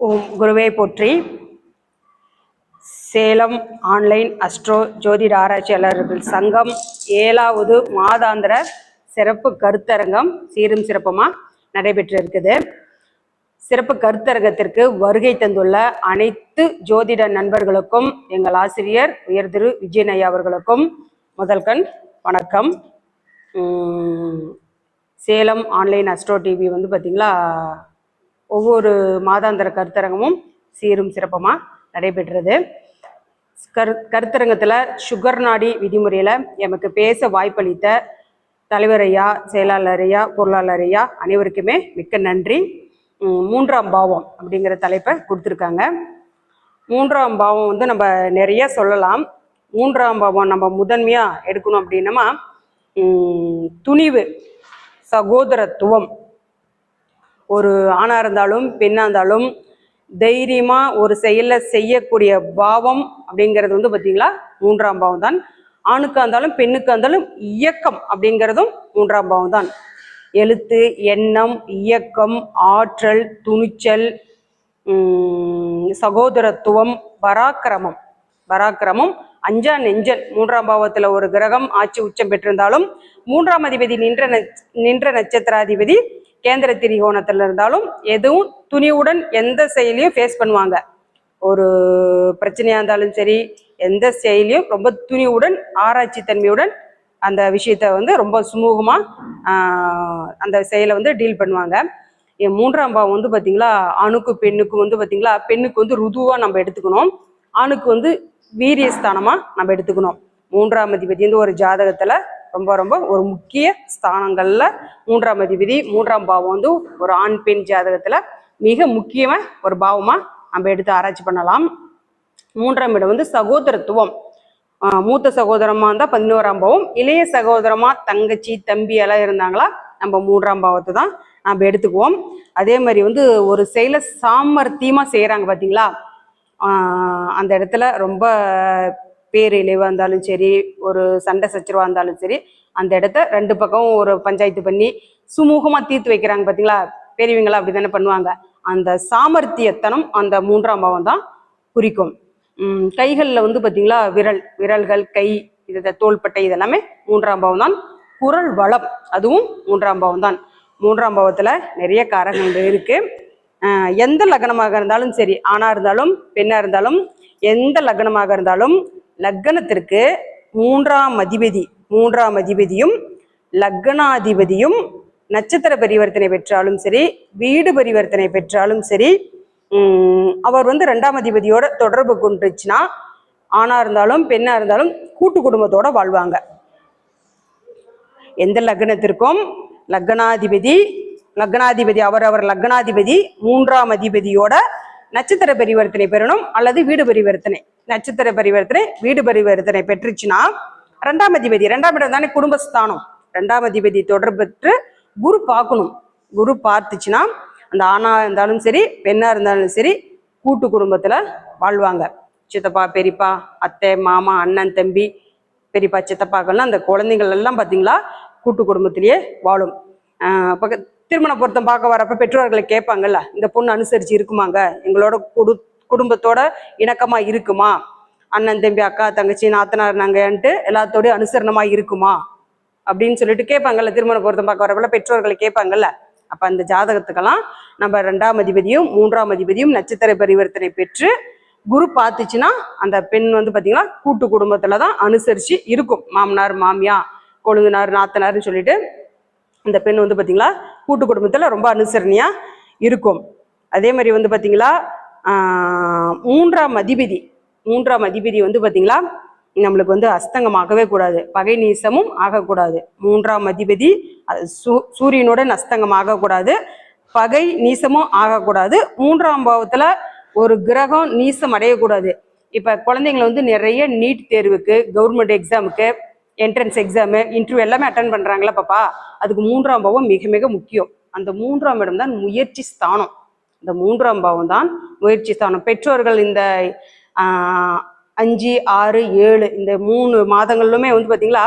ஓம் குருவே போற்றி. Salem online astro ஜோதிட ஆராய்ச்சியாளர்கள் சங்கம் ஏழாவது மாதாந்திர சிறப்பு கருத்தரங்கம் சீரும் சிறப்புமாக நடைபெற்று இருக்குது சிறப்பு கருத்தரங்கத்திற்கு வருகை தந்துள்ள அனைத்து ஜோதிட நண்பர்களுக்கும் எங்கள் ஆசிரியர் உயர் திரு விஜயநயா அவர்களுக்கும் முதல்கண் வணக்கம். சேலம் ஆன்லைன் அஸ்ட்ரோ டிவி வந்து பார்த்திங்களா ஒவ்வொரு மாதாந்திர கருத்தரங்கமும் சீரும் சிறப்பமாக நடைபெற்றது. கரு கருத்தரங்கத்தில் சுகர் நாடி விதிமுறையில் எமக்கு பேச வாய்ப்பளித்த தலைவர் ஐயா செயலாளர் ஐயா பொருளாளர் ஐயா அனைவருக்குமே மிக்க நன்றி. மூன்றாம் பாவம் அப்படிங்கிற தலைப்பை கொடுத்துருக்காங்க. மூன்றாம் பாவம் வந்து நம்ம நிறைய சொல்லலாம். மூன்றாம் பாவம் நம்ம முதன்மையாக எடுக்கணும் அப்படின்னமா துணிவு சகோதரத்துவம் ஒரு ஆணாக இருந்தாலும் பெண்ணாக இருந்தாலும் தைரியமாக ஒரு செயலை செய்யக்கூடிய பாவம் அப்படிங்கிறது வந்து பார்த்தீங்களா மூன்றாம் பாவம் தான். ஆணுக்காக இருந்தாலும் பெண்ணுக்காக இருந்தாலும் இயக்கம் அப்படிங்கிறதும் மூன்றாம் பாவம் தான். எழுத்து எண்ணம் இயக்கம் ஆற்றல் துணிச்சல் சகோதரத்துவம் பராக்கிரமம். பராக்கிரமம் அஞ்சா நெஞ்சல். மூன்றாம் பாவத்தில் ஒரு கிரகம் ஆட்சி உச்சம் பெற்றிருந்தாலும் மூன்றாம் அதிபதி நின்ற நின்ற நட்சத்திராதிபதி கேந்திர திரிகோணத்தில் இருந்தாலும் எதுவும் துணிவுடன் எந்த செயலையும் ஃபேஸ் பண்ணுவாங்க. ஒரு பிரச்சனையாக இருந்தாலும் சரி எந்த செயலையும் ரொம்ப துணிவுடன் ஆராய்ச்சி தன்மையுடன் அந்த விஷயத்தை வந்து ரொம்ப சுமூகமாக அந்த செயலை வந்து டீல் பண்ணுவாங்க. என் மூன்றாம் பாவம் வந்து பார்த்தீங்களா அணுக்கு பெண்ணுக்கு வந்து பார்த்தீங்களா பெண்ணுக்கு வந்து ருதுவாக நம்ம எடுத்துக்கணும். ஆணுக்கு வந்து வீரியஸ்தானமாக நம்ம எடுத்துக்கணும். மூன்றாம் அதிபதி வந்து ஒரு ஜாதகத்தில் ரொம்ப ரொம்ப ஒரு முக்கிய ஸ்தானங்களில் மூன்றாம் அதிபதி மூன்றாம் பாவம் வந்து ஒரு ஆண் பெண் ஜாதகத்தில் மிக முக்கியமாக ஒரு பாவமாக நம்ம எடுத்து ஆராய்ச்சி பண்ணலாம். மூன்றாம் இடம் வந்து சகோதரத்துவம். மூத்த சகோதரமா இருந்தால் பதினோராம் பாவம். இளைய சகோதரமா தங்கச்சி தம்பி எல்லாம் இருந்தாங்களா? நம்ம மூன்றாம் பாவத்தை தான் நம்ம எடுத்துக்குவோம். அதே மாதிரி வந்து ஒரு செயலை சாமர்த்தியமாக செய்கிறாங்க பார்த்தீங்களா அந்த இடத்துல ரொம்ப பேரிழிவாக இருந்தாலும் சரி ஒரு சண்டை சச்சரவாக இருந்தாலும் சரி அந்த இடத்த ரெண்டு பக்கம் ஒரு பஞ்சாயத்து பண்ணி சுமூகமாக தீர்த்து வைக்கிறாங்க பார்த்தீங்களா பெரியவங்களா அப்படி தானே பண்ணுவாங்க. அந்த சாமர்த்தியத்தனம் அந்த மூன்றாம் பாவம் தான் குறிக்கும். கைகளில் வந்து பார்த்தீங்களா விரல் விரல்கள் கை இது தோள்பட்டை இதெல்லாமே மூன்றாம் பாவம் தான். குரல் வளம் அதுவும் மூன்றாம் பாவம் தான். மூன்றாம் பாவத்தில் நிறைய காரகங்கள் இருக்குது எந்த லக்னமாக இருந்தாலும் சரி ஆணாக இருந்தாலும் பெண்ணாக இருந்தாலும் எந்த லக்னமாக இருந்தாலும் லக்னத்திற்கு மூன்றாம் அதிபதி மூன்றாம் அதிபதியும் லக்னாதிபதியும் நட்சத்திர பரிவர்த்தனை பெற்றாலும் சரி வீடு பரிவர்த்தனை பெற்றாலும் சரி அவர் வந்து ரெண்டாம் அதிபதியோட தொடர்பு கொண்டுச்சுன்னா ஆணா இருந்தாலும் பெண்ணா இருந்தாலும் கூட்டு குடும்பத்தோட வாழ்வாங்க. எந்த லக்னத்திற்கும் லக்னாதிபதி லக்னாதிபதி அவர் லக்னாதிபதி மூன்றாம் அதிபதியோட நட்சத்திர பரிவர்த்தனை பெறணும் அல்லது வீடு பரிவர்த்தனை. நட்சத்திர பரிவர்த்தனை வீடு பரிவர்த்தனை பெற்றுச்சுன்னா ரெண்டாம் அதிபதி ரெண்டாம் இடம் தானே குடும்பஸ்தானம். ரெண்டாம் அதிபதி தொடர்பு குரு பார்க்கணும். குரு பார்த்துச்சுன்னா அந்த ஆணா இருந்தாலும் சரி பெண்ணா இருந்தாலும் சரி கூட்டு குடும்பத்துல வாழ்வாங்க. சித்தப்பா பெரியப்பா அத்தை மாமா அண்ணன் தம்பி பெரியப்பா சித்தப்பாக்கள்லாம் அந்த குழந்தைகள் எல்லாம் பார்த்தீங்களா கூட்டு குடும்பத்திலேயே வாழும். பக்க திருமண பொருத்தம் பார்க்க வரப்ப பெற்றோர்களை கேட்பாங்கல்ல இந்த பொண்ணு அனுசரிச்சு இருக்குமாங்க? எங்களோட குடு குடும்பத்தோட இணக்கமா இருக்குமா? அண்ணன் தம்பி அக்கா தங்கச்சி நாத்தனார் நாங்கன்ட்டு எல்லாத்தோடய அனுசரணமா இருக்குமா? அப்படின்னு சொல்லிட்டு கேட்பாங்கல்ல திருமண பொருத்தம் பார்க்க வரப்பல பெற்றோர்களை கேட்பாங்கல்ல. அப்ப அந்த ஜாதகத்துக்கெல்லாம் நம்ம ரெண்டாம் அதிபதியும் மூன்றாம் அதிபதியும் நட்சத்திர பரிவர்த்தனை பெற்று குரு பார்த்துச்சுன்னா அந்த பெண் வந்து பார்த்தீங்கன்னா கூட்டு குடும்பத்துல தான் அனுசரிச்சு இருக்கும். மாமனார் மாமியா கொழுந்தனார் நாத்தனார்னு சொல்லிட்டு இந்த பெண் வந்து பார்த்தீங்களா கூட்டு குடும்பத்தில் ரொம்ப அனுசரணையாக இருக்கும். அதே மாதிரி வந்து பார்த்திங்களா மூன்றாம் அதிபதி மூன்றாம் அதிபதி வந்து பார்த்திங்களா நம்மளுக்கு வந்து அஸ்தங்கமாகவே கூடாது பகை நீசமும் ஆகக்கூடாது. மூன்றாம் அதிபதி சூ- சூரியனுடன் அஸ்தங்கம் ஆகக்கூடாது பகை நீசமும் ஆகக்கூடாது. மூன்றாம் பாவத்தில் ஒரு கிரகம் நீசம் அடையக்கூடாது. இப்போ குழந்தைங்களை வந்து நிறைய நீட் தேர்வுக்கு கவர்மெண்ட் எக்ஸாமுக்கு என்ட்ரன்ஸ் எக்ஸாமு இன்டர்வியூ எல்லாமே அட்டன் பண்ணுறாங்களா பாப்பா? அதுக்கு மூன்றாம் பாவம் மிக மிக முக்கியம். அந்த மூன்றாம் இடம் தான் முயற்சி ஸ்தானம். இந்த மூன்றாம் பாவம் தான் முயற்சி ஸ்தானம். பெற்றோர்கள் இந்த அஞ்சு ஆறு ஏழு இந்த மூணு மாதங்களிலுமே வந்து பார்த்தீங்களா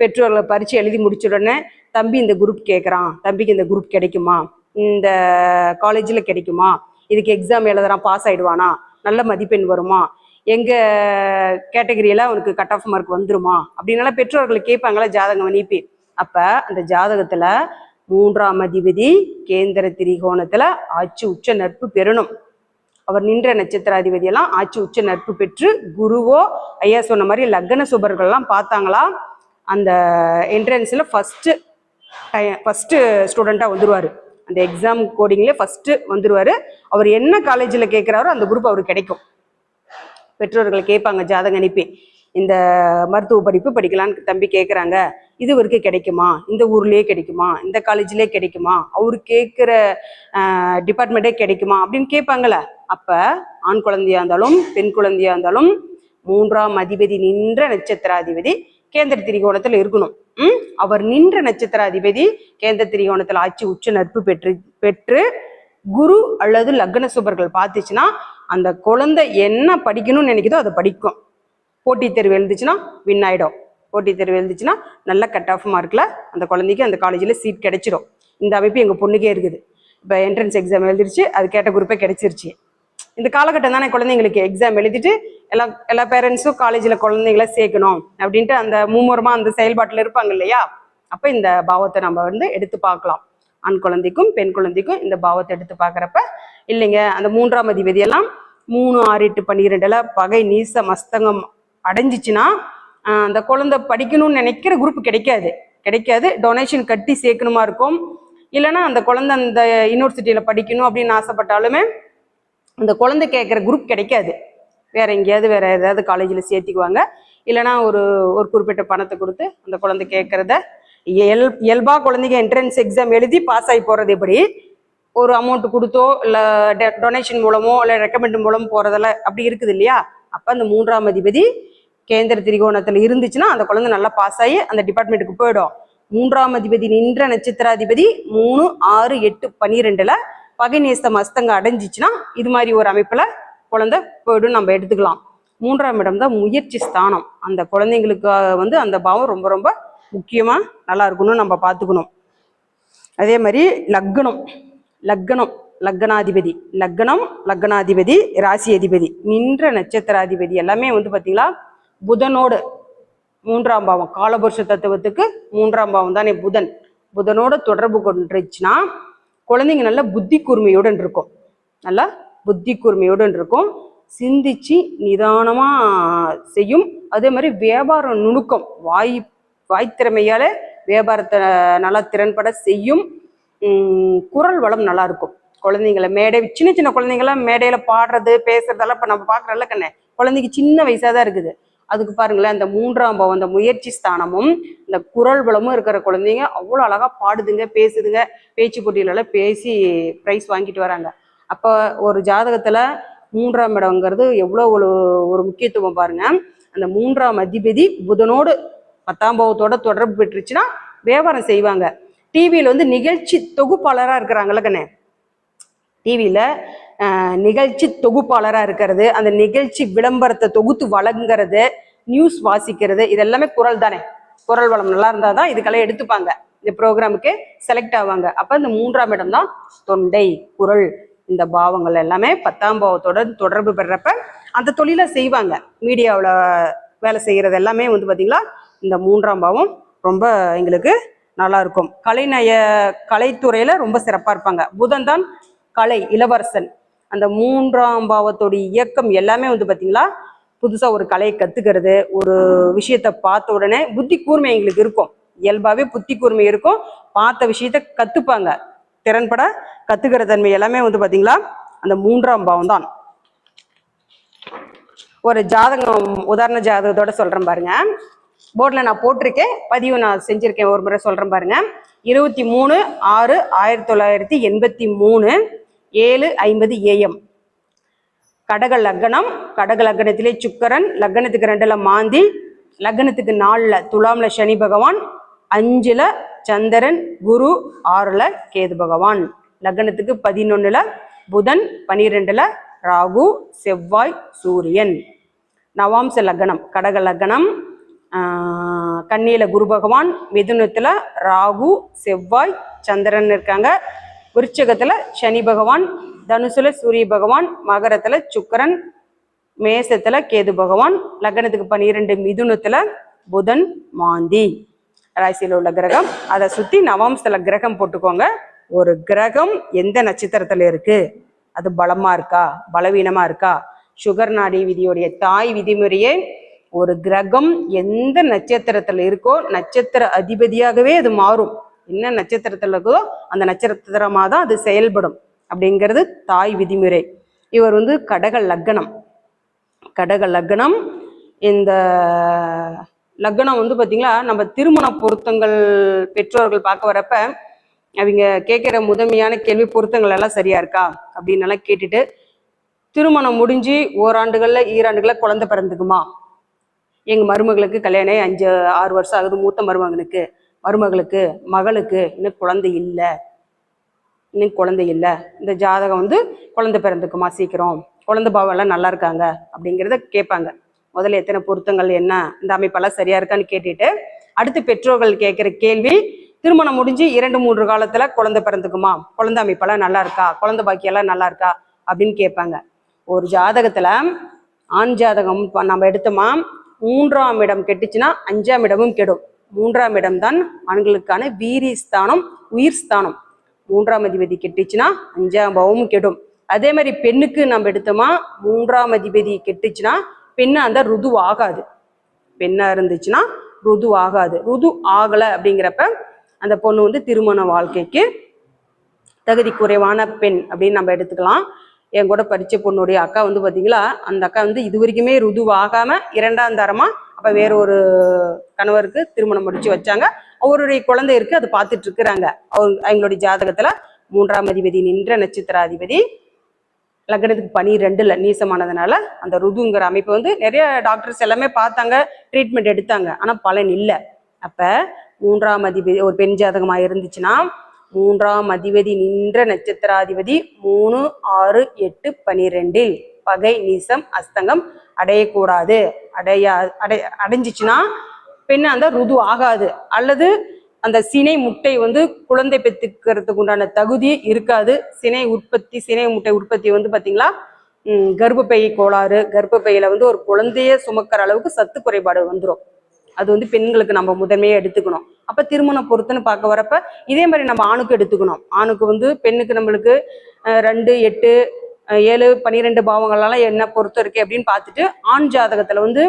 பெற்றோர்களை பரீட்சை எழுதி முடிச்ச உடனே தம்பி இந்த குரூப் கேட்குறான் தம்பிக்கு இந்த குரூப் கிடைக்குமா? இந்த காலேஜில் கிடைக்குமா? இதுக்கு எக்ஸாம் எழுதுறான் பாஸ் ஆகிடுவானா நல்ல மதிப்பெண் வருமா? எங்கள் கேட்டகரியில் அவனுக்கு கட் ஆஃப் மார்க் வந்துருமா? அப்படின்னால பெற்றோர்கள் கேட்பாங்களா ஜாதகம் நீப்பி. அப்போ அந்த ஜாதகத்தில் மூன்றாம் அதிபதி கேந்திர திரிகோணத்தில் ஆட்சி உச்ச நட்பு பெறணும். அவர் நின்ற நட்சத்திராதிபதி எல்லாம் ஆட்சி உச்ச நட்பு பெற்று குருவோ ஐயா சொன்ன மாதிரி லக்ன சுபர்கள்லாம் பார்த்தாங்களா? அந்த என்ட்ரன்ஸில் ஃபஸ்ட்டு ஃபஸ்ட்டு ஸ்டூடெண்ட்டாக வந்துருவார். அந்த எக்ஸாம் கோடிங்லேயே ஃபஸ்ட்டு வந்துடுவார் அவர் என்ன காலேஜில் கேட்குறாரோ அந்த குரூப் அவருக்கு கிடைக்கும். பெற்றோர்கள் கேட்பாங்க ஜாதகம் அனுப்பி இந்த மருத்துவ படிப்பு படிக்கலான்னு தம்பி கேட்குறாங்க இது இவருக்கு கிடைக்குமா? இந்த ஊர்லேயே கிடைக்குமா? இந்த காலேஜ்லயே கிடைக்குமா? அவரு கேட்குற டிபார்ட்மெண்ட்டே கிடைக்குமா? அப்படின்னு கேட்பாங்கல்ல. அப்போ ஆண் குழந்தையா இருந்தாலும் பெண் குழந்தையா இருந்தாலும் மூன்றாம் அதிபதி நின்ற நட்சத்திராதிபதி கேந்திர திரிகோணத்தில் இருக்கணும். ம்? அவர் நின்ற நட்சத்திராதிபதி கேந்திர திரிகோணத்தில் ஆட்சி உச்ச நட்பு பெற்று பெற்று குரு அல்லது லக்ன சுபர்கள் பார்த்துச்சுன்னா அந்த குழந்தை என்ன படிக்கணும்னு நினைக்குதோ அதை படிக்கும். போட்டித் தேர்வு எழுந்துச்சுன்னா வின் ஆகிடும் போட்டித் தேர்வு எழுந்துச்சுன்னா நல்ல கட் ஆஃப் மார்க்கில் அந்த குழந்தைக்கு அந்த காலேஜில் சீட் கிடைச்சிடும் இந்த அமைப்பு எங்கள் பொண்ணுக்கே இருக்குது. இப்போ என்ட்ரன்ஸ் எக்ஸாம் எழுதிருச்சு அது கேட்ட குரூப்பே கிடைச்சிருச்சு. இந்த காலகட்டம் தானே குழந்தைங்களுக்கு எக்ஸாம் எழுதிட்டு எல்லா எல்லா பேரண்ட்ஸும் காலேஜில் குழந்தைங்கள சேர்க்கணும் அப்படின்ட்டு அந்த மும்முரமாக அந்த செயல்பாட்டில் இருப்பாங்க இல்லையா? அப்போ இந்த பாவத்தை நம்ம வந்து எடுத்து பார்க்கலாம். ஆண் குழந்தைக்கும் பெண் குழந்தைக்கும் இந்த பாவத்தை எடுத்து பார்க்குறப்ப இல்லைங்க அந்த மூன்றாம் அதிபதி எல்லாம் மூணு ஆறு எட்டு பன்னிரெண்டுல பகை நீச மஸ்தங்கம் அடைஞ்சிச்சுன்னா அந்த குழந்தை படிக்கணும்னு நினைக்கிற குரூப் கிடைக்காது. கிடைக்காது. டொனேஷன் கட்டி சேர்க்கணுமா இருக்கும். இல்லைன்னா அந்த குழந்தை அந்த யூனிவர்சிட்டியில் படிக்கணும் அப்படின்னு ஆசைப்பட்டாலுமே அந்த குழந்தை கேட்குற குரூப் கிடைக்காது. வேற எங்கேயாவது வேற ஏதாவது காலேஜில் சேர்த்திக்குவாங்க. இல்லைன்னா ஒரு ஒரு குறிப்பிட்ட பணத்தை கொடுத்து அந்த குழந்தை கேட்குறத இயல் இயல்பாக குழந்தைங்க என்ட்ரன்ஸ் எக்ஸாம் எழுதி பாஸ் ஆகி போகிறது எப்படி? ஒரு அமௌண்ட் கொடுத்தோ இல்லை டொனேஷன் மூலமோ இல்லை ரெக்கமெண்ட் மூலமோ போகிறதில்ல அப்படி இருக்குது இல்லையா? அப்போ அந்த மூன்றாம் அதிபதி கேந்திர திரிகோணத்தில் இருந்துச்சுன்னா அந்த குழந்தை நல்லா பாஸ் ஆகி அந்த டிபார்ட்மெண்ட்டுக்கு போயிடும். மூன்றாம் அதிபதி நின்ற நட்சத்திராதிபதி மூணு ஆறு எட்டு பன்னிரெண்டில் பகை நேஸ்தம் அஸ்தங்க அடைஞ்சிச்சுன்னா இது மாதிரி ஒரு அமைப்பில் குழந்தை போய்டும் நம்ம எடுத்துக்கலாம். மூன்றாம் இடம் தான் முயற்சி ஸ்தானம். அந்த குழந்தைங்களுக்கு வந்து அந்த பாவம் ரொம்ப ரொம்ப முக்கியமாக நல்லா இருக்கணும்னு நம்ம பார்த்துக்கணும். அதே மாதிரி லக்னம். லக்னம் லக்னாதிபதி. லக்னம் லக்னாதிபதி ராசி அதிபதி நின்ற நட்சத்திராதிபதி. எல்லாமே வந்து பார்த்தீங்களா புதனோடு மூன்றாம் பாவம். காலபுருஷ தத்துவத்துக்கு மூன்றாம் பாவம் தானே புதன். புதனோட தொடர்பு கொண்டுருச்சுன்னா குழந்தைங்க நல்ல புத்தி கூர்மையுடன் இருக்கும். நல்லா புத்தி கூர்மையுடன் இருக்கும். சிந்திச்சு நிதானமாக செய்யும். அதே மாதிரி வியாபார நுணுக்கம் வாய் வாய்த்திறமையால் வியாபாரத்தை நல்லா திறன்பட செய்யும். குரல் வளம் நல்லா இருக்கும் குழந்தைங்கள மேடை சின்ன சின்ன குழந்தைங்களாம் மேடையில பாடுறது பேசுறதெல்லாம் இப்போ நம்ம பார்க்குறல கண்ணே குழந்தைக்கு சின்ன வயசாக தான் இருக்குது. அதுக்கு பாருங்களேன் அந்த மூன்றாம் பாவம் அந்த முயற்சி ஸ்தானமும் இந்த குரல் வளமும் இருக்கிற குழந்தைங்க அவ்வளோ அழகாக பாடுதுங்க பேசுதுங்க. பேச்சு போட்டியிலலாம் பேசி ப்ரைஸ் வாங்கிட்டு வராங்க. அப்போ ஒரு ஜாதகத்தில் மூன்றாம் இடங்கிறது எவ்வளோ ஒரு ஒரு முக்கியத்துவம் பாருங்க. அந்த மூன்றாம் அதிபதி புதனோடு பத்தாம் பாவத்தோட தொடர்பு பெற்றுச்சுன்னா வியாபாரம் செய்வாங்க. டிவியில் வந்து நிகழ்ச்சி தொகுப்பாளராக இருக்கிறாங்கல்ல கண்ணே. டிவியில் நிகழ்ச்சி தொகுப்பாளராக இருக்கிறது அந்த நிகழ்ச்சி விளம்பரத்தை தொகுத்து வழங்குறது நியூஸ் வாசிக்கிறது இதெல்லாமே குரல் தானே. குரல் வளம் நல்லா இருந்தால் தான் இதுக்கெல்லாம் எடுத்துப்பாங்க. இந்த ப்ரோக்ராமுக்கு செலக்ட் ஆவாங்க. அப்போ இந்த மூன்றாம் இடம் தான் தொண்டை குரல் இந்த பாவங்கள் எல்லாமே பத்தாம் பாவத்தோட தொடர்பு பெறப்ப அந்த தொழிலை செய்வாங்க. மீடியாவில் வேலை செய்கிறது எல்லாமே வந்து பார்த்திங்களா இந்த மூன்றாம் பாவம் ரொம்ப எங்களுக்கு நல்லா இருக்கும் கலைநய கலைத்துறையில ரொம்ப சிறப்பா இருப்பாங்க. புதன் தான் கலை இளவரசன். அந்த மூன்றாம் பாவத்தோட இயக்கம் எல்லாமே வந்து பாத்தீங்களா புதுசா ஒரு கலையை கத்துக்கிறது ஒரு விஷயத்த பார்த்த உடனே புத்தி கூர்மை எங்களுக்கு இருக்கும். இயல்பாவே புத்தி கூர்மை இருக்கும். பார்த்த விஷயத்த கத்துப்பாங்க. திறன்பட கத்துக்கிற தன்மை எல்லாமே வந்து பாத்தீங்களா அந்த மூன்றாம் பாவம் தான். ஒரு ஜாதகம் உதாரண ஜாதகத்தோட சொல்றேன் பாருங்க. போர்டில் நான் போட்டிருக்கேன். பதிவு நான் செஞ்சுருக்கேன். ஒரு முறை சொல்கிறேன் பாருங்கள் இருபத்தி மூணு ஆறு ஆயிரத்தி தொள்ளாயிரத்தி எண்பத்தி மூணு ஏழு ஐம்பது ஏஎம். கடக லக்னம் கடக லக்னத்திலே சுக்கரன் லக்னத்துக்கு ரெண்டில் மாந்தி லக்னத்துக்கு நாலில் துலாம்ல சனி பகவான் அஞ்சில் சந்திரன் குரு ஆறில் கேது பகவான். லக்னத்துக்கு பதினொன்னுல புதன் பனிரெண்டில் ராகு செவ்வாய் சூரியன். நவாம்ச லக்னம் கடக லக்னம் கண்ணியில் குரு பகவான் மிதுனத்தில் ராகு செவ்வாய் சந்திரன் இருக்காங்க. விருச்சகத்தில் சனி பகவான் தனுசுல சூரிய பகவான் மகரத்தில் சுக்கரன் மேசத்தில் கேது பகவான் லக்னத்துக்கு பன்னிரெண்டு மிதுனத்தில் புதன் மாந்தி. ராசியில் உள்ள கிரகம். அதை சுற்றி நவாம்சத்தில் கிரகம் போட்டுக்கோங்க. ஒரு கிரகம் எந்த நட்சத்திரத்தில் இருக்குது அது பலமாக இருக்கா? பலவீனமாக இருக்கா? சுகர் நாடி விதியுடைய தாய் விதிமுறையை ஒரு கிரகம் எந்த நட்சத்திரத்துல இருக்கோ நட்சத்திர அதிபதியாகவே அது மாறும். என்ன நட்சத்திரத்துல இருக்கோ அந்த நட்சத்திரமா தான் அது செயல்படும் அப்படிங்கிறது தாய் விதிமுறை. இவர் வந்து கடக லக்னம். கடக லக்னம் இந்த லக்னம் வந்து பார்த்தீங்களா நம்ம திருமண பொருத்தங்கள் பெற்றோர்கள் பார்க்க வரப்ப அவங்க கேட்குற முதன்மையான கேள்வி பொருத்தங்கள் எல்லாம் சரியா இருக்கா? அப்படின்னு எல்லாம் கேட்டுட்டு திருமணம் முடிஞ்சு ஓராண்டுகளில் ஈராண்டுகளில் குழந்தை பிறந்துக்குமா? எங்கள் மருமகளுக்கு கல்யாணம் அஞ்சு ஆறு வருஷம் ஆகுது மூத்த மருமகனுக்கு. மருமகளுக்கு மகளுக்கு இன்னும் குழந்தை இல்லை. இன்னும் குழந்தை இல்லை. இந்த ஜாதகம் வந்து குழந்தை பிறந்துக்குமா சீக்கிரம்? குழந்தை பாவம் எல்லாம் நல்லா இருக்காங்க அப்படிங்கிறத கேட்பாங்க. முதல்ல எத்தனை பொருத்தங்கள் என்ன? இந்த அமைப்பெல்லாம் சரியா இருக்கான்னு கேட்டுட்டு அடுத்து பெற்றோர்கள் கேட்குற கேள்வி திருமணம் முடிஞ்சு இரண்டு மூன்று காலத்துல குழந்தை பிறந்துக்குமா? குழந்தை அமைப்பெல்லாம் நல்லா இருக்கா? குழந்தை பாக்கியெல்லாம் நல்லா இருக்கா? அப்படின்னு கேட்பாங்க. ஒரு ஜாதகத்துல ஆண் ஜாதகம் நம்ம எடுத்தோமா? மூன்றாம் இடம் கெட்டுச்சுன்னா அஞ்சாம் இடமும் கெடும். மூன்றாம் இடம் தான் ஆண்களுக்கான வீரி ஸ்தானம் உயிர் ஸ்தானம் மூன்றாம் அதிபதி கெட்டுச்சுன்னா அஞ்சாம் பாவமும் கெடும். அதே மாதிரி பெண்ணுக்கு நம்ம எடுத்தோமா மூன்றாம் அதிபதி கெட்டுச்சுன்னா பெண்ணு அந்த ருது ஆகாது. பெண்ணா இருந்துச்சுன்னா ருது ஆகாது. ருது ஆகலை அப்படிங்கிறப்ப அந்த பொண்ணு வந்து திருமண வாழ்க்கைக்கு தகுதி குறைவான பெண் அப்படின்னு நம்ம எடுத்துக்கலாம். என் கூட படித்த பொண்ணுடைய அக்கா வந்து பார்த்தீங்களா அந்த அக்கா வந்து இது வரைக்குமே ருதுவாகாம இரண்டாம் தரமா அப்போ வேற ஒரு கணவருக்கு திருமணம் முடிச்சு வச்சாங்க. அவருடைய குழந்தை இருக்கு அது பார்த்துட்டு இருக்கிறாங்க. அவங்க அவங்களுடைய ஜாதகத்துல மூன்றாம் அதிபதி நின்ற நட்சத்திராதிபதி லக்னத்துக்கு பனி ரெண்டுல நீசமானதுனால அந்த ருதுங்கிற அமைப்பு வந்து நிறைய டாக்டர்ஸ் எல்லாமே பார்த்தாங்க ட்ரீட்மெண்ட் எடுத்தாங்க. ஆனா பலன் இல்லை. அப்ப மூன்றாம் அதிபதி ஒரு பெண் ஜாதகமா இருந்துச்சுன்னா மூன்றாம் அதிபதி நின்ற நட்சத்திராதிபதி மூணு ஆறு எட்டு பனிரெண்டில். பகை நீசம் அஸ்தங்கம் அடையக்கூடாது. அடையா அடை அடைஞ்சிச்சுன்னா பெண் அந்த ருது ஆகாது. அல்லது அந்த சினை முட்டை வந்து குழந்தை பெற்றுக்கிறதுக்கு உண்டான தகுதி இருக்காது. சினை உற்பத்தி சினை முட்டை உற்பத்தி வந்து பார்த்தீங்களா கர்ப்பப்பை கோளாறு கர்ப்பப்பையில வந்து ஒரு குழந்தைய சுமக்கிற அளவுக்கு சத்து குறைபாடு வந்துடும் அது வந்து பெண்களுக்கு நம்ம முதன்மையாக எடுத்துக்கணும். அப்போ திருமண பொறுத்துன்னு பார்க்க வரப்ப இதே மாதிரி நம்ம ஆணுக்கு எடுத்துக்கணும். ஆணுக்கு வந்து பெண்ணுக்கு நம்மளுக்கு ரெண்டு எட்டு ஏழு பன்னிரெண்டு பாவங்கள்லாம் என்ன பொறுத்து இருக்கு அப்படின்னு பார்த்துட்டு ஆண் ஜாதகத்தில் வந்து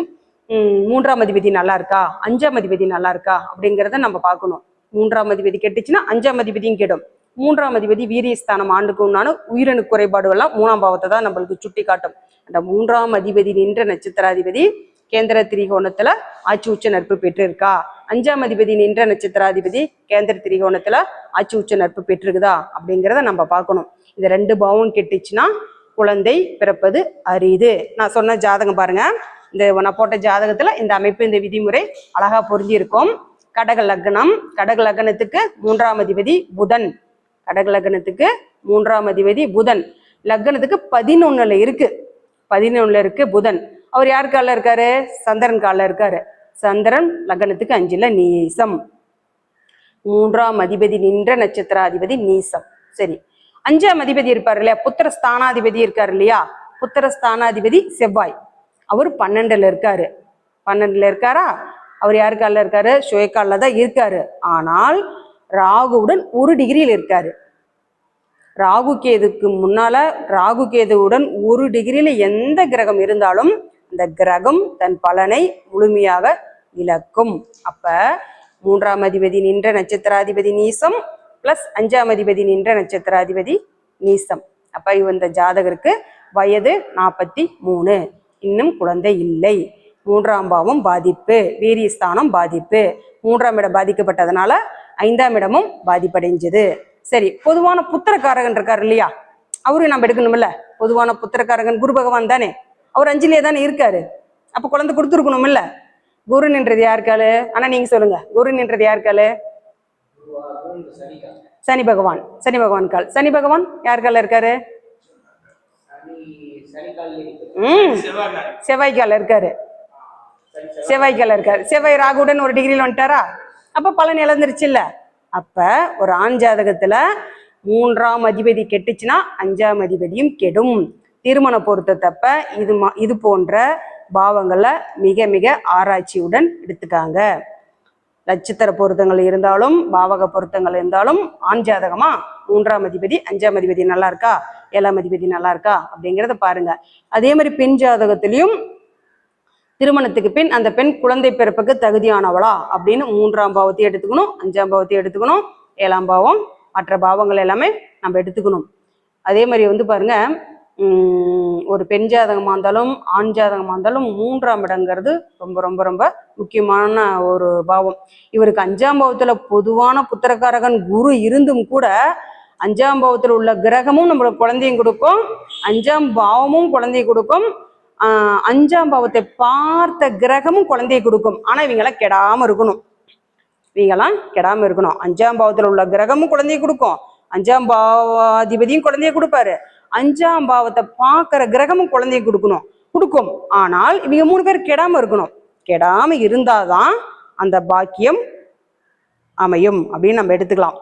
மூன்றாம் அதிபதி நல்லா இருக்கா? அஞ்சாம் அதிபதி நல்லா இருக்கா? அப்படிங்கிறத நம்ம பார்க்கணும். மூன்றாம் அதிபதி கெட்டுச்சுன்னா அஞ்சாம் அதிபதியும் கெடும். மூன்றாம் அதிபதி வீரியஸ்தானம் ஆண்டுக்கு உண்டான உயிரணு குறைபாடுகள்லாம் மூணாம் பாவத்தை தான் நம்மளுக்கு சுட்டி காட்டும் அந்த மூன்றாம் அதிபதி நின்ற நட்சத்திராதிபதி கேந்திர திரிகோணத்துல ஆட்சி உச்ச நட்பு பெற்றிருக்கா? அஞ்சாம் அதிபதி நின்ற நட்சத்திராதிபதி கேந்திர திரிகோணத்துல ஆட்சி உச்ச நட்பு பெற்றிருக்குதா? அப்படிங்கிறத நம்ம பார்க்கணும். இந்த ரெண்டு பாவம் கெட்டுச்சுன்னா குழந்தை பிறப்பது அரிது. நான் சொன்ன ஜாதகம் பாருங்க. இந்த நான் போட்ட ஜாதகத்துல இந்த அமைப்பு இந்த விதிமுறை அழகா புரிஞ்சிருக்கும் கடக லக்னம் கடக லக்னத்துக்கு மூன்றாம் அதிபதி புதன். கடக லக்னத்துக்கு மூன்றாம் அதிபதி புதன். லக்னத்துக்கு பதினொன்னுல இருக்கு. பதினொன்னுல இருக்கு புதன். அவர் யார் காலில் இருக்காரு? சந்திரன் காலில் இருக்காரு. சந்திரன் லக்னத்துக்கு அஞ்சுல நீசம். மூன்றாம் அதிபதி நின்ற நட்சத்திராதிபதி நீசம். சரி. அஞ்சாம் அதிபதி இருப்பார் இல்லையா? புத்திர ஸ்தானாதிபதி இருக்கார் இல்லையா? புத்திர ஸ்தானாதிபதி செவ்வாய். அவர் பன்னெண்டுல இருக்காரு. பன்னெண்டுல இருக்காரா? அவர் யார் காலில் இருக்காரு? சுயக்காலில் தான் இருக்காரு. ஆனால் ராகுவுடன் ஒரு டிகிரியில் இருக்காரு. ராகு கேதுக்கு முன்னால ராகு கேதுவுடன் ஒரு டிகிரியில எந்த கிரகம் இருந்தாலும் இந்த கிரகம் தன் பலனை முழுமையாக இழக்கும். அப்ப மூன்றாம் அதிபதி நின்ற நட்சத்திராதிபதி நீசம் பிளஸ் அஞ்சாம் அதிபதி நின்ற நட்சத்திராதிபதி நீசம். அப்ப இந்த ஜாதகருக்கு வயது நாற்பத்தி மூணு. இன்னும் குழந்தை இல்லை. மூன்றாம் பாவம் பாதிப்பு வீரியஸ்தானம் பாதிப்பு. மூன்றாம் இடம் பாதிக்கப்பட்டதுனால ஐந்தாம் இடமும் பாதிப்படைஞ்சது. சரி பொதுவான புத்திரக்காரகன் இருக்கார் இல்லையா? அவரு நம்ம எடுக்கணும்ல. பொதுவான புத்திரக்காரகன் குரு பகவான் தானே? அவர் அஞ்சலியே தானே இருக்காரு. அப்ப குழந்தை கொடுத்துருக்கணும்ல குரு நின்றது யாருக்காளு? ஆனா நீங்க சொல்லுங்க. குரு நின்றது யாருக்காலு சனி பகவான். சனி பகவான் கால். சனி பகவான் யார் இருக்காரு? ம். செவ்வாய்க்கால இருக்காரு. செவ்வாய்க்கால இருக்காரு. செவ்வாய் ராகுடன் ஒரு டிகிரியில் வந்துட்டாரா? அப்ப பலன் இழந்துருச்சு இல்ல அப்ப ஒரு ஆண் ஜாதகத்துல மூன்றாம் அதிபதி கெட்டுச்சுன்னா அஞ்சாம் அதிபதியும் கெடும். திருமண பொருத்தத்தப்ப இது மா இது போன்ற பாவங்களை மிக மிக ஆராய்ச்சியுடன் எடுத்துக்காங்க. நட்சத்திர பொருத்தங்கள் இருந்தாலும் பாவக பொருத்தங்கள் இருந்தாலும் ஆண் ஜாதகமா? மூன்றாம் அதிபதி அஞ்சாம் அதிபதி நல்லா இருக்கா? ஏழாம் அதிபதி நல்லா இருக்கா? அப்படிங்கிறத பாருங்க. அதே மாதிரி பெண் ஜாதகத்திலையும் திருமணத்துக்கு பின் அந்த பெண் குழந்தை பிறப்புக்கு தகுதியானவளா? அப்படின்னு மூன்றாம் பாவத்தையும் எடுத்துக்கணும் அஞ்சாம் பாவத்தையும் எடுத்துக்கணும் ஏழாம் பாவம் மற்ற பாவங்கள் எல்லாமே நம்ம எடுத்துக்கணும். அதே மாதிரி வந்து பாருங்க ஒரு பெண் ஜாதகமாக இருந்தாலும் ஆண் ஜாதகமாக இருந்தாலும் மூன்றாம் இடங்கிறது ரொம்ப ரொம்ப ரொம்ப முக்கியமான ஒரு பாவம். இவருக்கு அஞ்சாம் பாவத்தில் பொதுவான புத்திரக்காரகன் குரு இருந்தும் கூட அஞ்சாம் பாவத்தில் உள்ள கிரகமும் நம்மளுக்கு குழந்தையும் கொடுக்கும் அஞ்சாம் பாவமும் குழந்தையை கொடுக்கும் அஞ்சாம் பாவத்தை பார்த்த கிரகமும் குழந்தையை கொடுக்கும். ஆனால் இவங்கெல்லாம் கெடாமல் இருக்கணும். இவங்கெல்லாம் கெடாமல் இருக்கணும். அஞ்சாம் பாவத்தில் உள்ள கிரகமும் குழந்தையை கொடுக்கும். அஞ்சாம் பாவாதிபதியும் குழந்தையை கொடுப்பாரு. அஞ்சாம் பாவத்தை பார்க்குற கிரகமும் குழந்தையை கொடுக்கணும். கொடுக்கும். ஆனால் இவங்க மூணு பேர் கெடாம இருக்கணும். கெடாம இருந்தாதான் அந்த பாக்கியம் அமையும் அப்படின்னு நம்ம எடுத்துக்கலாம்.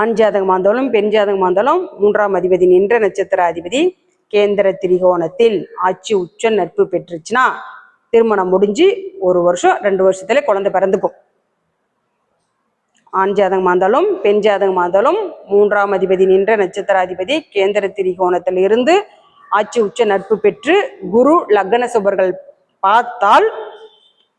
ஆண் ஜாதகமாக இருந்தாலும் பெண் ஜாதகமாக இருந்தாலும் மூன்றாம் அதிபதி நின்ற நட்சத்திர அதிபதி கேந்திர திரிகோணத்தில் ஆட்சி உச்ச நட்பு பெற்றுச்சுன்னா திருமணம் முடிஞ்சு ஒரு வருஷம் ரெண்டு வருஷத்துல குழந்தை பிறந்துக்கும். ஆண் ஜாதகமாக இருந்தாலும் பெண் ஜாதகமாக இருந்தாலும் மூன்றாம் அதிபதி நின்ற நட்சத்திராதிபதி கேந்திர திரிகோணத்தில் இருந்து ஆட்சி உச்ச நட்பு பெற்று குரு லக்ன சுபர்கள் பார்த்தால்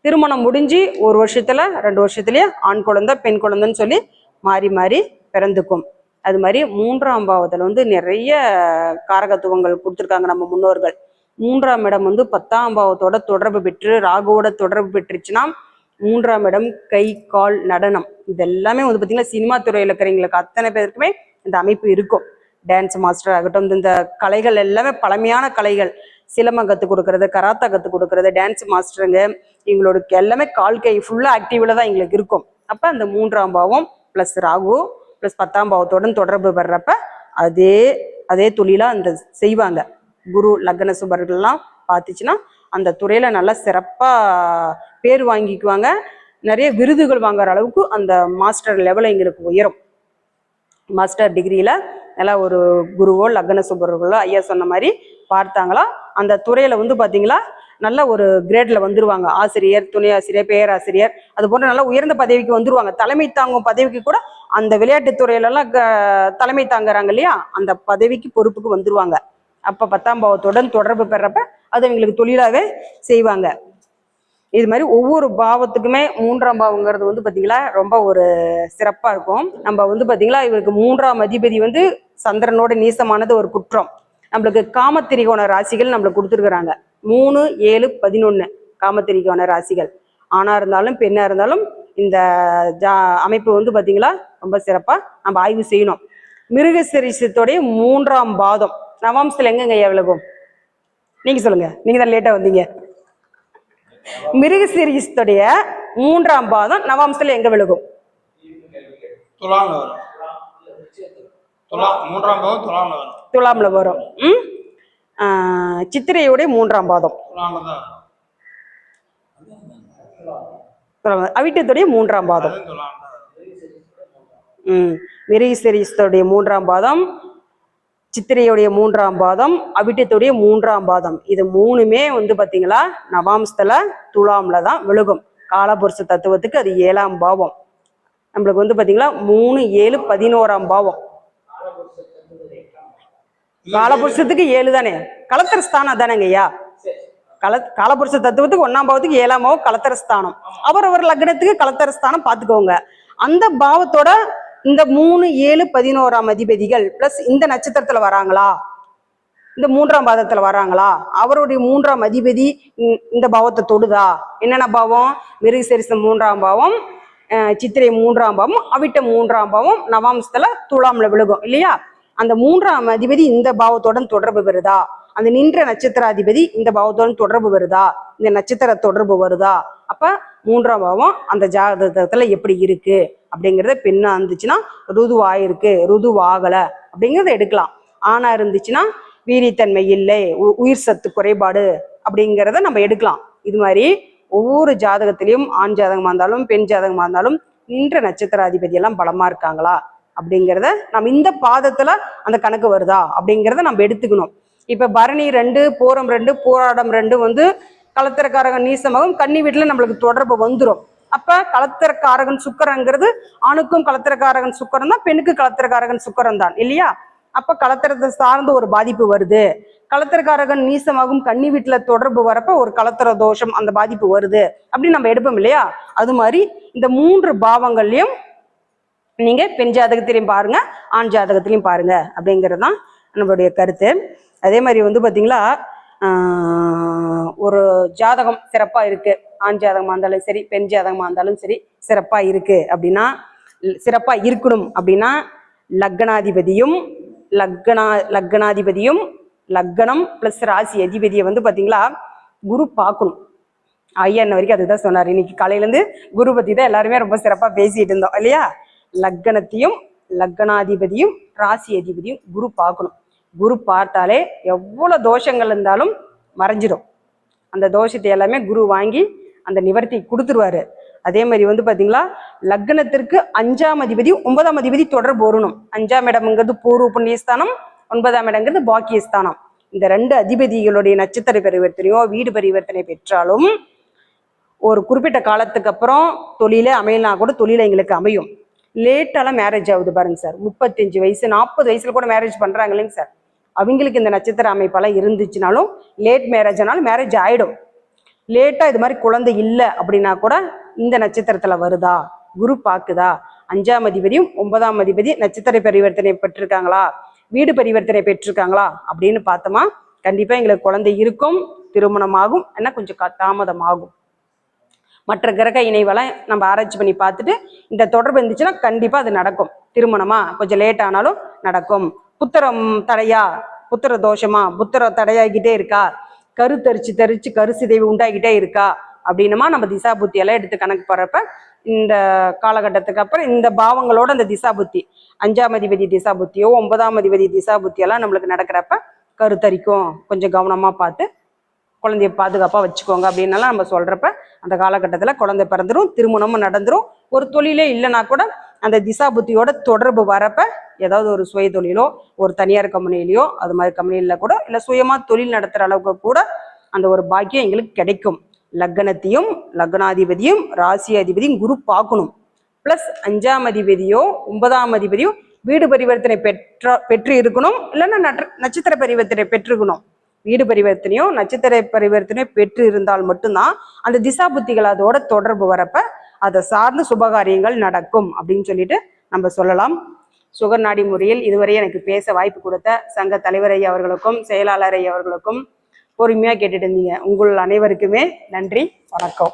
திருமணம் முடிஞ்சு ஒரு வருஷத்துல ரெண்டு வருஷத்துலயே ஆண் குழந்தை பெண் குழந்தைன்னு சொல்லி மாறி மாறி பிறந்துக்கும். அது மாதிரி மூன்றாம் பாவத்தில் வந்து நிறைய காரகத்துவங்கள் கொடுத்துருக்காங்க நம்ம முன்னோர்கள். மூன்றாம் இடம் வந்து பத்தாம் பாவத்தோட தொடர்பு பெற்று ராகுவோட தொடர்பு பெற்றுச்சுன்னா மூன்றாம் இடம் கை கால் நடனம். இது எல்லாமே வந்து பார்த்தீங்கன்னா சினிமா துறையில் இருக்கிறவங்களுக்கு அத்தனை பேருக்குமே இந்த அமைப்பு இருக்கும். டான்ஸ் மாஸ்டர் ஆகட்டும் இந்த- கலைகள் எல்லாமே பழமையான கலைகள். சிலம்பம் கற்றுக் கொடுக்கறது கராத்தா கற்றுக் கொடுக்கறது டான்ஸ் மாஸ்டருங்க எங்களோட எல்லாமே கால் கை ஃபுல்லாக ஆக்டிவில் தான் எங்களுக்கு இருக்கும். அப்போ அந்த மூன்றாம் பாவம் ப்ளஸ் ராகு ப்ளஸ் பத்தாம் பாவத்துடன் தொடர்பு வர்றப்ப அதே அதே தொழிலாக அந்த செய்வாங்க. குரு லக்ன சுபர்கள்லாம் பார்த்துச்சுன்னா அந்த துறையில் நல்லா சிறப்பாக பேர் வாங்கிக்குவாங்க. நிறைய விருதுகள் வாங்குற அளவுக்கு அந்த மாஸ்டர் லெவல் எங்களுக்கு உயரும். மாஸ்டர் டிகிரியில நல்லா ஒரு குருவோ லக்ன சுபர்களோ ஐயா சொன்ன மாதிரி பார்த்தாங்களா? அந்த துறையில வந்து பாத்தீங்களா நல்ல ஒரு கிரேட்ல வந்துருவாங்க. ஆசிரியர் துணை ஆசிரியர் பேராசிரியர் அது போன்ற நல்ல உயர்ந்த பதவிக்கு வந்துருவாங்க. தலைமை தாங்கும் பதவிக்கு கூட அந்த விளையாட்டு துறையிலலாம் க- தலைமை தாங்குறாங்க இல்லையா? அந்த பதவிக்கு பொறுப்புக்கு வந்துருவாங்க. அப்ப பத்தாம் பாவத்துடன் தொடர்பு பெறப்ப அது அவங்களுக்கு தொழிலாவே செய்வாங்க. இது மாதிரி ஒவ்வொரு பாவத்துக்குமே மூன்றாம் பாவங்கிறது வந்து பார்த்தீங்களா ரொம்ப ஒரு சிறப்பாக இருக்கும். நம்ம வந்து பார்த்தீங்களா இவருக்கு மூன்றாம் அதிபதி வந்து சந்திரனோட நீசமானது ஒரு குற்றம். நம்மளுக்கு காமத்திரிகோண ராசிகள் நம்மளுக்கு கொடுத்துருக்குறாங்க. மூணு ஏழு பதினொன்று காமத்திரிகோண ராசிகள். ஆணாக இருந்தாலும் பெண்ணாக இருந்தாலும் இந்த ஜா அமைப்பு வந்து பார்த்தீங்களா ரொம்ப சிறப்பாக நம்ம ஆய்வு செய்யணும். மிருகசரிசத்துடைய மூன்றாம் பாதம். நவாம்சத்தில் எங்கெங்க ஐயா விலகும்? சொல்லுங்கள் நீங்கள் தான் லேட்டாக வந்தீங்க. மிருகசீரிசத்துடைய மூன்றாம் பாதம் நவாம்சத்துல எங்க விழுகும்? துலாம்ல வரும். ம்? சித்திரையுடைய மூன்றாம் பாதம். அவிட்டத்துடைய மூன்றாம் பாதம். ம் மிருகசீரிசத்துடைய மூன்றாம் பாதம் சித்திரையுடைய மூன்றாம் பாதம் அவிட்டத்துடைய மூன்றாம் பாதம். இது மூணுமே வந்து பாத்தீங்களா நவாம்ஸ்தல துலாம்ல தான் விழுகும். காலபுருஷ தத்துவத்துக்கு அது ஏழாம் பாவம். நம்மளுக்கு வந்து பார்த்தீங்களா மூணு ஏழு பதினோராம் பாவம். காலபுருஷத்துக்கு ஏழு தானே? கலத்திரஸ்தானம் ஸ்தானம் கல காலபுருஷ தத்துவத்துக்கு ஒன்னாம் பாவத்துக்கு ஏழாம் பாவம் கலத்தர அவர் அவரவர் லக்னத்துக்கு கலத்தர ஸ்தானம் பார்த்துக்கோங்க அந்த பாவத்தோட இந்த மூணு ஏழு பதினோராம் அதிபதிகள் பிளஸ் இந்த நட்சத்திரத்துல வராங்களா? இந்த மூன்றாம் பாதத்துல வராங்களா? அவருடைய மூன்றாம் அதிபதி இந்த- இந்த பாவத்தை தொடுதா? என்னென்ன பாவம்? மிருகசரிசம் மூன்றாம் பாவம் சித்திரை மூன்றாம் பாவம் அவிட்ட மூன்றாம் பாவம் நவாம்சத்துல துலாம்ல விழுகும் இல்லையா? அந்த மூன்றாம் அதிபதி இந்த பாவத்துடன் தொடர்பு வருதா அந்த நின்ற நட்சத்திராதிபதி இந்த பாவத்தோடு தொடர்பு வருதா? இந்த நட்சத்திர தொடர்பு வருதா? அப்ப மூன்றாம் பாவம் அந்த ஜாதகத்துல எப்படி இருக்கு? அப்படிங்கிறத பெண்ணா இருந்துச்சுன்னா ருதுவாயிருக்கு ருதுவாகல அப்படிங்கிறத எடுக்கலாம். ஆணா இருந்துச்சுன்னா வீரியத்தன்மை இல்லை உ- உயிர் சத்து குறைபாடு அப்படிங்கிறத நம்ம எடுக்கலாம். இது மாதிரி ஒவ்வொரு ஜாதகத்திலையும் ஆண் ஜாதகமாக இருந்தாலும் பெண் ஜாதகமாக இருந்தாலும் நின்ற நட்சத்திராதிபதி எல்லாம் பலமா இருக்காங்களா? அப்படிங்கிறத நம்ம இந்த பாதத்துல அந்த கணக்கு வருதா? அப்படிங்கிறத நம்ம எடுத்துக்கணும். இப்போ பரணி ரெண்டு போரம் ரெண்டு போராடம் ரெண்டு வந்து கலத்திரக்காரகன் நீசமாகும் கன்னி வீட்டில் நம்மளுக்கு தொடர்பு வந்துடும் அப்போ கலத்திரக்காரகன் சுக்கரங்கிறது ஆணுக்கும் கலத்திரக்காரகன் சுக்கரம் தான் பெண்ணுக்கு கலத்திரக்காரகன் சுக்கரம் தான் இல்லையா? அப்போ கலத்திரத்தை சார்ந்த ஒரு பாதிப்பு வருது. கலத்திரக்காரகன் நீசமாகும் கன்னி வீட்டில் தொடர்பு வரப்ப ஒரு கலத்திர தோஷம் அந்த பாதிப்பு வருது. அப்படின்னு நம்ம எடுப்போம் இல்லையா? அது மாதிரி இந்த மூன்று பாவங்கள்லையும் நீங்க பெண் ஜாதகத்திலையும் பாருங்க ஆண் ஜாதகத்திலையும் பாருங்க அப்படிங்கிறது தான் நம்மளுடைய கருத்து. அதே மாதிரி வந்து பார்த்திங்களா ஒரு ஜாதகம் சிறப்பாக இருக்குது ஆண் ஜாதகமாக இருந்தாலும் சரி பெண் ஜாதகமாக இருந்தாலும் சரி சிறப்பாக இருக்குது அப்படின்னா சிறப்பாக இருக்கணும். அப்படின்னா லக்னாதிபதியும் லக்னா லக்னாதிபதியும் லக்னம் ப்ளஸ் ராசி அதிபதியை வந்து பார்த்தீங்களா குரு பார்க்கணும். ஐயா இன்ன வரைக்கும் அதுதான் சொன்னார். இன்னைக்கு காலையிலேருந்து குரு பற்றி தான் எல்லாருமே ரொம்ப சிறப்பாக பேசிகிட்டு இருந்தோம் இல்லையா? லக்னத்தையும் லக்னாதிபதியும் ராசி அதிபதியும் குரு பார்க்கணும். குரு பார்த்தாலே எவ்வளோ தோஷங்கள் இருந்தாலும் மறைஞ்சிடும் அந்த தோஷத்தை எல்லாமே குரு வாங்கி அந்த நிவர்த்தி கொடுத்துருவாரு. அதே மாதிரி வந்து பார்த்தீங்களா லக்னத்திற்கு அஞ்சாம் அதிபதி ஒன்பதாம் அதிபதி தொடர்பு வரணும் அஞ்சாம் இடம்ங்கிறது பூர்வ புண்ணியஸ்தானம் ஒன்பதாம் இடங்கிறது பாக்கியஸ்தானம். இந்த ரெண்டு அதிபதிகளுடைய நட்சத்திர பரிவர்த்தனையோ வீடு பரிவர்த்தனை பெற்றாலும் ஒரு குறிப்பிட்ட காலத்துக்கு அப்புறம் தொழிலே அமையலனா கூட தொழில எங்களுக்கு அமையும். லேட்டாலாம் மேரேஜ் ஆகுது பாருங்க சார். முப்பத்தஞ்சு வயசு நாற்பது வயசுல கூட மேரேஜ் பண்றாங்க இல்லைங்க சார். அவங்களுக்கு இந்த நட்சத்திர அமைப்பெல்லாம் இருந்துச்சுனாலும் லேட் மேரேஜ் ஆனாலும் மேரேஜ் ஆகிடும் லேட்டாக இது மாதிரி குழந்தை இல்லை அப்படின்னா கூட இந்த நட்சத்திரத்தில் வருதா? குரு பாக்குதா அஞ்சாம் அதிபதியும் ஒன்பதாம் அதிபதி நட்சத்திர பரிவர்த்தனை பெற்றிருக்காங்களா? வீடு பரிவர்த்தனை பெற்றிருக்காங்களா? அப்படின்னு பார்த்தோமா கண்டிப்பாக எங்களுக்கு குழந்தை இருக்கும் திருமணமாகும் என்ன கொஞ்சம் தாமதமாகும். மற்ற கிரக இணைவெல்லாம் நம்ம ஆராய்ச்சி பண்ணி பார்த்துட்டு இந்த தொடர்பு இருந்துச்சுன்னா கண்டிப்பாக அது நடக்கும். திருமணமா கொஞ்சம் லேட் ஆனாலும் நடக்கும். புத்திரம் தடையா? புத்திர தோஷமா? புத்திர தடையாகிட்டே இருக்கா? கரு தரிச்சு தரிச்சு கரு சிதைவு உண்டாகிட்டே இருக்கா? அப்படின்னுமா நம்ம திசா புத்தி எல்லாம் எடுத்து கணக்கு போறப்ப இந்த காலகட்டத்துக்கு அப்புறம் இந்த பாவங்களோட அந்த திசா புத்தி அஞ்சாம் அதிபதி திசா புத்தியோ ஒன்பதாம் அதிபதி திசா புத்தியெல்லாம் நம்மளுக்கு நடக்கிறப்ப கருத்தரிக்கும் கொஞ்சம் கவனமா பார்த்து குழந்தைய பாதுகாப்பா வச்சுக்கோங்க அப்படின்னலாம் நம்ம சொல்றப்ப அந்த காலகட்டத்துல குழந்தை பிறந்துரும் திருமணமும் நடந்துரும். ஒரு தொழிலே இல்லைன்னா கூட அந்த திசா புத்தியோட தொடர்பு வரப்ப ஏதாவது ஒரு சுய தொழிலோ ஒரு தனியார் கம்பெனிலையோ அது மாதிரி கம்பெனியில் கூட இல்ல சுயமா தொழில் நடத்துற அளவுக்கு கூட அந்த ஒரு பாக்கியம் எங்களுக்கு கிடைக்கும். லக்னத்தையும் லக்னாதிபதியும் ராசி அதிபதியும் குரு பார்க்கணும். பிளஸ் அஞ்சாம் அதிபதியோ ஒன்பதாம் அதிபதியோ வீடு பரிவர்த்தனை பெற்ற பெற்று இருக்கணும். இல்லைன்னா நட்சத்திர பரிவர்த்தனை பெற்றுக்கணும் வீடு பரிவர்த்தனையோ நட்சத்திர பரிவர்த்தனை பெற்று இருந்தால் மட்டும்தான் அந்த திசா புத்திகள் அதோட தொடர்பு வரப்ப அதை சார்ந்து சுபகாரியங்கள் நடக்கும் அப்படின்னு சொல்லிட்டு நம்ம சொல்லலாம். சுகர் நாடி முறையில் இதுவரை எனக்கு பேச வாய்ப்பு கொடுத்த சங்க தலைவர் ஐயா அவர்களுக்கும் செயலாளர் ஐயா அவர்களுக்கும் பொறுமையாக கேட்டுட்டு இருந்தீங்க. உங்கள் அனைவருக்குமே நன்றி வணக்கம்.